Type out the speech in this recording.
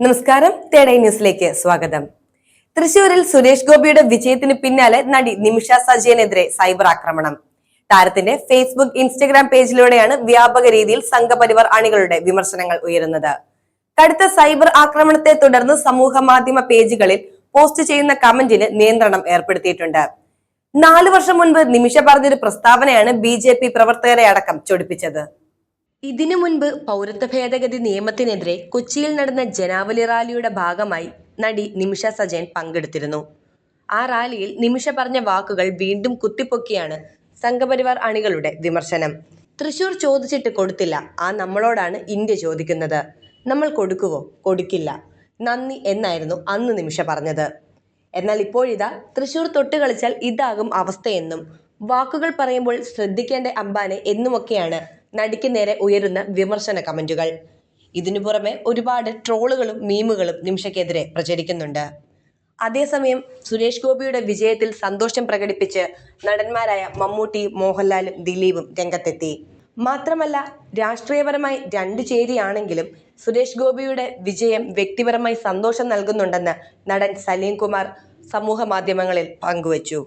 നമസ്കാരം തേടൈ ന്യൂസിലേക്ക് സ്വാഗതം. തൃശൂരിൽ സുരേഷ് ഗോപിയുടെ വിജയത്തിന് പിന്നാലെ നടി നിമിഷ സജയനെതിരെ സൈബർ ആക്രമണം. താരത്തിന്റെ ഫേസ്ബുക്ക് ഇൻസ്റ്റഗ്രാം പേജിലൂടെയാണ് വ്യാപക രീതിയിൽ സംഘപരിവാർ അണികളുടെ വിമർശനങ്ങൾ ഉയരുന്നത്. കടുത്ത സൈബർ ആക്രമണത്തെ തുടർന്ന് സമൂഹ മാധ്യമ പേജുകളിൽ പോസ്റ്റ് ചെയ്യുന്ന കമന്റിന് നിയന്ത്രണം ഏർപ്പെടുത്തിയിട്ടുണ്ട്. നാലു വർഷം മുൻപ് നിമിഷ പറഞ്ഞൊരു പ്രസ്താവനയാണ് ബി പ്രവർത്തകരെ അടക്കം ചൊടിപ്പിച്ചത്. ഇതിനു മുൻപ് പൗരത്വ ഭേദഗതി നിയമത്തിനെതിരെ കൊച്ചിയിൽ നടന്ന ജനാവലി റാലിയുടെ ഭാഗമായി നടി നിമിഷ സജയൻ പങ്കെടുത്തിരുന്നു. ആ റാലിയിൽ നിമിഷ പറഞ്ഞ വാക്കുകൾ വീണ്ടും കുത്തിപ്പൊക്കിയാണ് സംഘപരിവാർ അണികളുടെ വിമർശനം. തൃശൂർ ചോദിച്ചിട്ട് കൊടുത്തില്ല. ആ നമ്മളോടാണ് ഇന്ത്യ ചോദിക്കുന്നത്. നമ്മൾ കൊടുക്കുവോ? കൊടുക്കില്ല. നന്ദി എന്നായിരുന്നു അന്ന് നിമിഷ പറഞ്ഞത്. എന്നാൽ ഇപ്പോഴിതാ തൃശൂർ തൊട്ട് കളിച്ചാൽ ഇതാകും അവസ്ഥയെന്നും വാക്കുകൾ പറയുമ്പോൾ ശ്രദ്ധിക്കേണ്ട അമ്പാനെ എന്നുമൊക്കെയാണ് നടിക്ക് നേരെ ഉയരുന്ന വിമർശന കമന്റുകൾ. ഇതിനു പുറമെ ഒരുപാട് ട്രോളുകളും മീമുകളും നിമിഷയ്ക്കെതിരെ പ്രചരിക്കുന്നുണ്ട്. അതേസമയം സുരേഷ് ഗോപിയുടെ വിജയത്തിൽ സന്തോഷം പ്രകടിപ്പിച്ച് നടന്മാരായ മമ്മൂട്ടി മോഹൻലാലും ദിലീപും രംഗത്തെത്തി. മാത്രമല്ല രാഷ്ട്രീയപരമായി രണ്ടു ചേരിയാണെങ്കിലും സുരേഷ് ഗോപിയുടെ വിജയം വ്യക്തിപരമായി സന്തോഷം നൽകുന്നുണ്ടെന്ന് നടൻ സലീം കുമാർ സമൂഹ മാധ്യമങ്ങളിൽ പങ്കുവച്ചു.